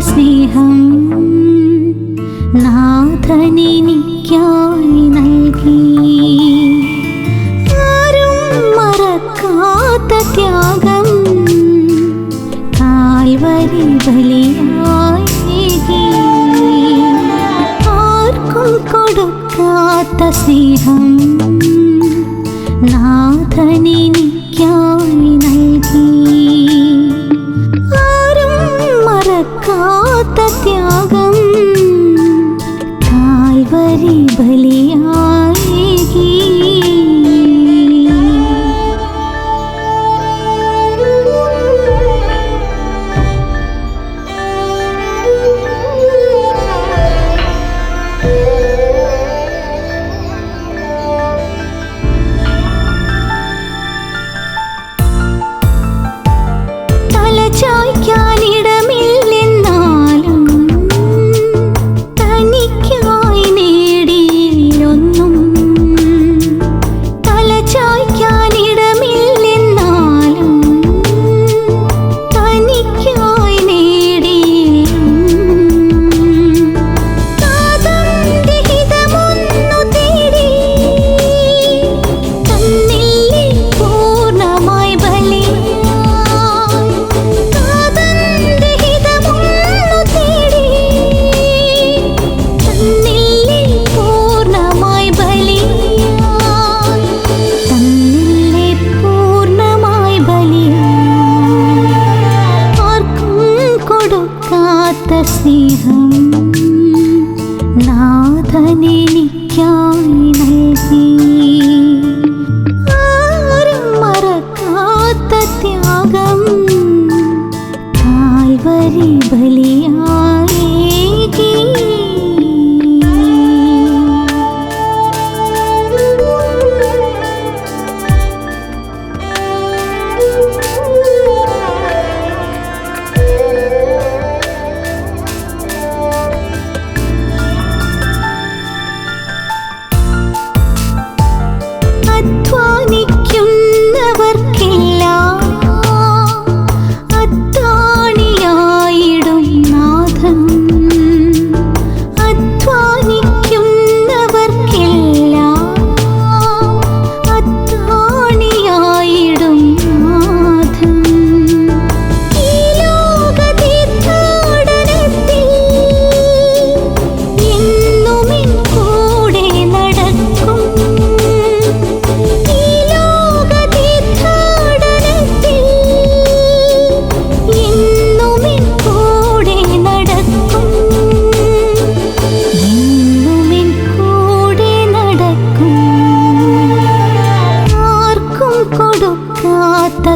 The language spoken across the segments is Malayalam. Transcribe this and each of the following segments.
സ്നേഹം നാഥനെനിക്കായി നൽകി. ആരും മറക്കാത്ത ത്യാഗം കാൽവരി ബലിയായി ആർക്കും കൊടുക്കാത്ത സ്നേഹം മറക്കാത്ത ത്യാഗം കാൽവരി ബലിയായി കൊടുക്കാത്ത സ്നേഹം നാഥനെനിക്കായി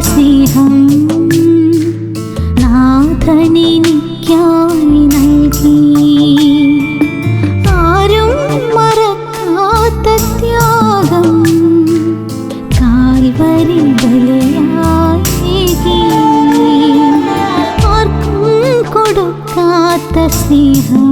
സ്നേഹം നാഥനെനിക്കായി നൽകി ആരും മറക്കാത്ത ത്യാഗം. കാൽവരി ബലിയായി ആർക്കും കൊടുക്കാത്ത സ്നേഹം